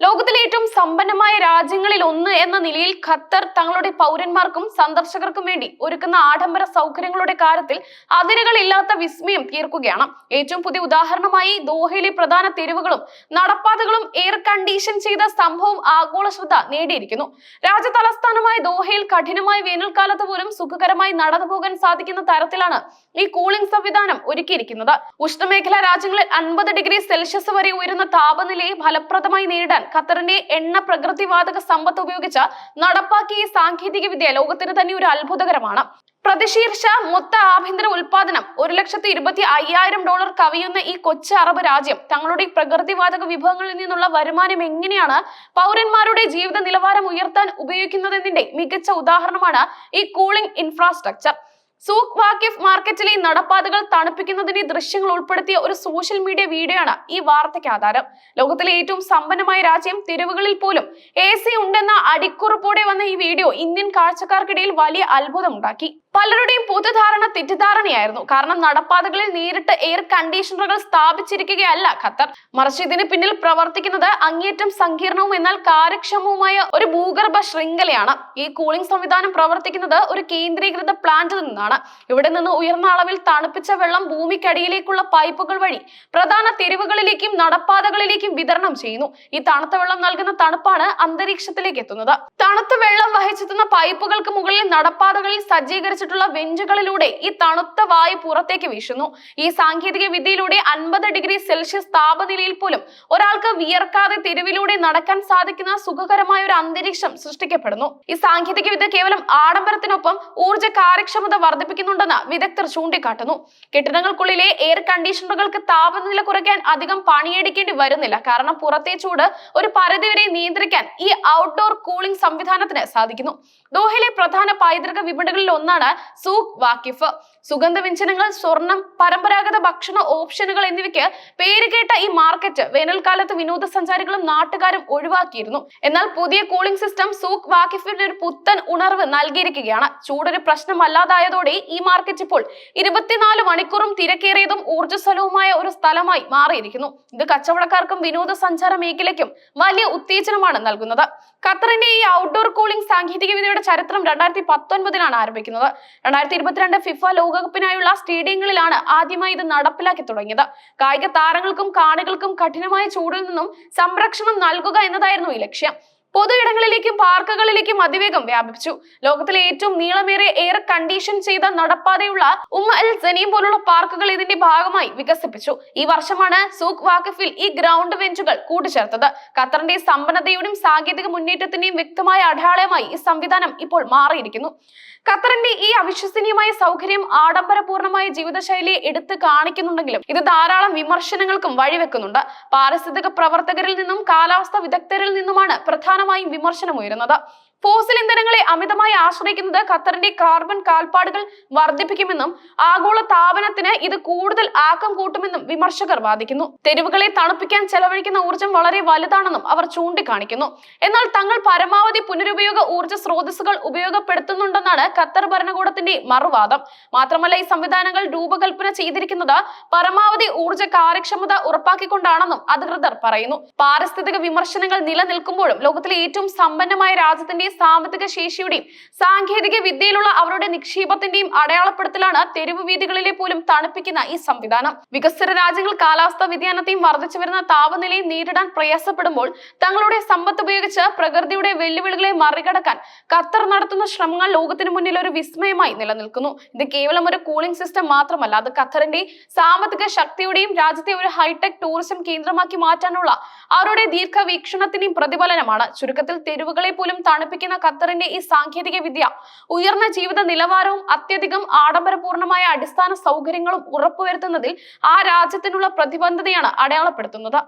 ലോകത്തിലെ ഏറ്റവും സമ്പന്നമായ രാജ്യങ്ങളിൽ ഒന്ന് എന്ന നിലയിൽ ഖത്തർ തങ്ങളുടെ പൗരന്മാർക്കും സന്ദർശകർക്കും വേണ്ടി ഒരുക്കുന്ന ആഡംബര സൗകര്യങ്ങളുടെ കാര്യത്തിൽ അതിരുകളില്ലാത്ത വിസ്മയം തീർക്കുകയാണ് ഏറ്റവും പുതിയ ഉദാഹരണമായി ദോഹയിലെ പ്രധാന തെരുവുകളും നടപ്പാതകളും എയർ കണ്ടീഷൻ ചെയ്ത സംഭവം ആഗോള ശ്രദ്ധ നേടിയിരിക്കുന്നു. രാജ്യ തലസ്ഥാനമായ ദോഹയിൽ കഠിനമായ വേനൽക്കാലത്ത് പോലും സുഖകരമായി നടന്നു പോകാൻ സാധിക്കുന്ന തരത്തിലാണ് ഈ കൂളിംഗ് സംവിധാനം ഒരുക്കിയിരിക്കുന്നത്. ഉഷ്ണമേഖലാ രാജ്യങ്ങളിൽ അൻപത് ഡിഗ്രി സെൽഷ്യസ് വരെ ഉയരുന്ന താപനിലയെ ഫലപ്രദമായി നേരിടാൻ ഖത്തറിന്റെ എണ്ണ പ്രകൃതിവാതക സമ്പത്ത് ഉപയോഗിച്ച് നടപ്പാക്കിയ ഈ സാങ്കേതിക വിദ്യ ലോകത്തിന് തന്നെ ഒരു അത്ഭുതകരമാണ്. പ്രതിശീർഷ മൊത്ത ആഭ്യന്തര ഉൽപാദനം ഒരു ലക്ഷത്തി ഇരുപത്തി അയ്യായിരം ഡോളർ കവിയുന്ന ഈ കൊച്ചു അറബ് രാജ്യം തങ്ങളുടെ പ്രകൃതിവാതക വിഭവങ്ങളിൽ നിന്നുള്ള വരുമാനം എങ്ങനെയാണ് പൗരന്മാരുടെ ജീവിത നിലവാരം ഉയർത്താൻ ഉപയോഗിക്കുന്നതെന്നതിന്റെ മികച്ച ഉദാഹരണമാണ് ഈ കൂളിംഗ് ഇൻഫ്രാസ്ട്രക്ചർ. സൂഖ് വാക്കിഫ് മാർക്കറ്റിലെ നടപ്പാതകൾ തണുപ്പിക്കുന്നതിന്റെ ദൃശ്യങ്ങൾ ഉൾപ്പെടുത്തിയ ഒരു സോഷ്യൽ മീഡിയ വീഡിയോ ആണ് ഈ വാർത്തയ്ക്ക് ആധാരം. ലോകത്തിലെ ഏറ്റവും സമ്പന്നമായ രാജ്യം തെരുവുകളിൽ പോലും എ സി ഉണ്ടെന്ന അടിക്കുറിപ്പോടെ വന്ന ഈ വീഡിയോ ഇന്ത്യൻ കാഴ്ചക്കാർക്കിടയിൽ വലിയ അത്ഭുതമുണ്ടാക്കി പലരുടെയും പൊതുധാരണ തെറ്റിദ്ധാരണയായിരുന്നു. കാരണം നടപ്പാതകളിൽ നേരിട്ട് എയർ കണ്ടീഷണറുകൾ സ്ഥാപിച്ചിരിക്കുകയല്ല. ഖത്തർ മറിച്ച് ഇതിന് പിന്നിൽ പ്രവർത്തിക്കുന്നത് അങ്ങേറ്റം സങ്കീർണവും എന്നാൽ കാര്യക്ഷമവുമായ ഒരു ഭൂഗർഭ ശൃംഖലയാണ്. ഈ കൂളിംഗ് സംവിധാനം പ്രവർത്തിക്കുന്നത് ഒരു കേന്ദ്രീകൃത പ്ലാന്റിൽ നിന്നാണ്. ഇവിടെ നിന്ന് ഉയർന്ന അളവിൽ തണുപ്പിച്ച വെള്ളം ഭൂമിക്കടിയിലേക്കുള്ള പൈപ്പുകൾ വഴി പ്രധാന തെരുവുകളിലേക്കും നടപ്പാതകളിലേക്കും വിതരണം ചെയ്യുന്നു. ഈ തണുത്ത വെള്ളം നൽകുന്ന തണുപ്പാണ് അന്തരീക്ഷത്തിലേക്ക് എത്തുന്നത്. തണുത്ത വെള്ളം വഹിച്ചെത്തുന്ന പൈപ്പുകൾക്ക് മുകളിൽ നടപ്പാതകളിൽ സജ്ജീകരിച്ചിട്ടുള്ള വെഞ്ചുകളിലൂടെ ഈ തണുത്ത വായു പുറത്തേക്ക് വീശുന്നു. ഈ സാങ്കേതിക വിദ്യയിലൂടെ അൻപത് ഡിഗ്രി സെൽഷ്യസ് താപനിലയിൽ പോലും ഒരാൾക്ക് വിയർക്കാതെ തെരുവിലൂടെ നടക്കാൻ സാധിക്കുന്ന സുഖകരമായ ഒരു അന്തരീക്ഷം സൃഷ്ടിക്കപ്പെടുന്നു. ഈ സാങ്കേതിക വിദ്യ കേവലം ആഡംബരത്തിനൊപ്പം ഊർജ കാര്യക്ഷമത വർദ്ധിപ്പിക്കുന്നുണ്ടെന്ന് വിദഗ്ധർ ചൂണ്ടിക്കാട്ടുന്നു. കെട്ടിടങ്ങൾക്കുള്ളിലെ എയർ കണ്ടീഷണറുകൾക്ക് താപനില കുറയ്ക്കാൻ അധികം പണിയെടുക്കേണ്ടി വരുന്നില്ല. കാരണം പുറത്തെ ചൂട് ഒരു പരിധിവരെ നിയന്ത്രിക്കാൻ ഈ ഔട്ട്ഡോർ കൂളിംഗ് സംവിധാനത്തിന് സാധിക്കുന്നു. ദോഹയിലെ പ്രധാന പൈതൃക വിപണികളിൽ ഒന്നാണ് സൂഖ് വാക്കിഫ്. സുഗന്ധവ്യഞ്ജനങ്ങൾ സ്വർണം പരമ്പരാഗത ഭക്ഷണ ഓപ്ഷനുകൾ എന്നിവയ്ക്ക് പേരുകേട്ട ഈ മാർക്കറ്റ് വേനൽക്കാലത്ത് വിനോദസഞ്ചാരികളും നാട്ടുകാരും ഒഴിവാക്കിയിരുന്നു. എന്നാൽ പുതിയ കൂളിംഗ് സിസ്റ്റം സൂഖ് വാക്കിഫിന് ഒരു പുത്തൻ ഉണർവ് നൽകിയിരിക്കുകയാണ്. ചൂടൊരു പ്രശ്നമല്ലാതായതോടെ ഈ മാർക്കറ്റ് ഇപ്പോൾ ഇരുപത്തിനാല് മണിക്കൂറും തിരക്കേറിയതും ഊർജസ്വലവുമായ ഒരു സ്ഥലമായി മാറിയിരിക്കുന്നു. ഇത് കച്ചവടക്കാർക്കും വിനോദസഞ്ചാര മേഖലയ്ക്കും വലിയ ഉത്തേജനമാണ് നൽകുന്നത്. ഖത്തറിന്റെ ഈ ഔട്ട്ഡോർ കൂളിംഗ് സാങ്കേതിക വിദ്യയുടെ ചരിത്രം രണ്ടായിരത്തി പത്തൊൻപതിലാണ് ആരംഭിക്കുന്നത്. രണ്ടായിരത്തി ഇരുപത്തിരണ്ട് ഫിഫ ലോകകപ്പിനായുള്ള സ്റ്റേഡിയങ്ങളിലാണ് ആദ്യമായി ഇത് നടപ്പിലാക്കി തുടങ്ങിയത്. കായിക താരങ്ങൾക്കും കാണികൾക്കും കഠിനമായ ചൂടിൽ നിന്നും സംരക്ഷണം നൽകുക എന്നതായിരുന്നു ഈ ലക്ഷ്യം. പൊതു ഇടങ്ങളിലേക്കും പാർക്കുകളിലേക്കും അതിവേഗം വ്യാപിച്ചു ലോകത്തിലെ ഏറ്റവും നീളമേറെ എയർ കണ്ടീഷൻ ചെയ്ത നടപ്പാതയുള്ള ഉമ്മ അൽ സനീം പോലുള്ള പാർക്കുകൾ ഇതിന്റെ ഭാഗമായി വികസിപ്പിച്ചു. ഈ വർഷമാണ് സൂഖ് വാക്കിഫിൽ ഈ ഗ്രൗണ്ട് വെഞ്ചുകൾ കൂട്ടിച്ചേർത്തത്. ഖത്തറിന്റെ സമ്പന്നതയുടെയും സാങ്കേതിക മുന്നേറ്റത്തിന്റെയും വ്യക്തമായ അടയാളമായി ഈ സംവിധാനം ഇപ്പോൾ മാറിയിരിക്കുന്നു. ഖത്തറിന്റെ ഈ അവിശ്വസനീയമായ സൗകര്യം ആഡംബരപൂർണമായ ജീവിതശൈലിയെ എടുത്തു കാണിക്കുന്നുണ്ടെങ്കിലും ഇത് ധാരാളം വിമർശനങ്ങൾക്കും വഴിവെക്കുന്നുണ്ട്. പാരിസ്ഥിതിക പ്രവർത്തകരിൽ നിന്നും കാലാവസ്ഥ വിദഗ്ധരിൽ നിന്നുമാണ് പ്രധാനമായും വിമർശനം ഉയരുന്നത് ഫോസിൽ ഇന്ധനങ്ങളെ അമിതമായി ആശ്രയിക്കുന്നത് ഖത്തറിന്റെ കാർബൺ കാൽപ്പാടുകൾ വർദ്ധിപ്പിക്കുമെന്നും ആഗോള താപനത്തിന് ഇത് കൂടുതൽ ആക്കം കൂട്ടുമെന്നും വിമർശകർ വാദിക്കുന്നു. തെരുവുകളെ തണുപ്പിക്കാൻ ചെലവഴിക്കുന്ന ഊർജം വളരെ വലുതാണെന്നും അവർ ചൂണ്ടിക്കാണിക്കുന്നു. എന്നാൽ തങ്ങൾ പരമാവധി പുനരുപയോഗ ഊർജ സ്രോതസ്സുകൾ ഉപയോഗപ്പെടുത്തുന്നുണ്ടെന്നാണ് ഖത്തർ ഭരണകൂടത്തിന്റെ മറുവാദം. മാത്രമല്ല ഈ സംവിധാനങ്ങൾ രൂപകൽപ്പന ചെയ്തിരിക്കുന്നത് പരമാവധി ഊർജ കാര്യക്ഷമത ഉറപ്പാക്കിക്കൊണ്ടാണെന്നും അധികൃതർ പറയുന്നു. പാരിസ്ഥിതിക വിമർശനങ്ങൾ നിലനിൽക്കുമ്പോഴും ലോകത്തിലെ ഏറ്റവും സമ്പന്നമായ രാജ്യത്തിന്റെ സാമ്പത്തിക ശേഷിയുടെയും സാങ്കേതിക വിദ്യയിലുള്ള അവരുടെ നിക്ഷേപത്തിന്റെയും അടയാളപ്പെടുത്തലാണ് തെരുവ് വീതികളിലെ പോലും തണുപ്പിക്കുന്ന ഈ സംവിധാനം. വികസ്വര രാജ്യങ്ങൾ കാലാവസ്ഥാ വ്യതിയാനത്തെയും വർദ്ധിച്ചു വരുന്ന താപനിലയും നേരിടാൻ പ്രയാസപ്പെടുമ്പോൾ തങ്ങളുടെ സമ്പത്ത് ഉപയോഗിച്ച് പ്രകൃതിയുടെ വെല്ലുവിളികളെ മറികടക്കാൻ ഖത്തർ നടത്തുന്ന ശ്രമങ്ങൾ ലോകത്തിന് മുന്നിൽ ഒരു വിസ്മയമായി നിലനിൽക്കുന്നു. ഇത് കേവലം ഒരു കൂളിംഗ് സിസ്റ്റം മാത്രമല്ല അത് ഖത്തറിന്റെ സാമ്പത്തിക ശക്തിയുടെയും രാജ്യത്തെ ഒരു ഹൈടെക് ടൂറിസം കേന്ദ്രമാക്കി മാറ്റാനുള്ള അവരുടെ ദീർഘവീക്ഷണത്തിന്റെയും പ്രതിഫലനമാണ്. ചുരുക്കത്തിൽ തെരുവുകളെ പോലും തണുപ്പിക്കുന്ന ഖത്തറിന്റെ ഈ സാങ്കേതിക വിദ്യ ഉയർന്ന ജീവിത നിലവാരവും അത്യധികം ആഡംബരപൂർണമായ അടിസ്ഥാന സൗകര്യങ്ങളും ഉറപ്പുവരുത്തുന്നതിൽ ആ രാജ്യത്തിനുള്ള പ്രതിബദ്ധതയാണ് അടയാളപ്പെടുത്തുന്നത്.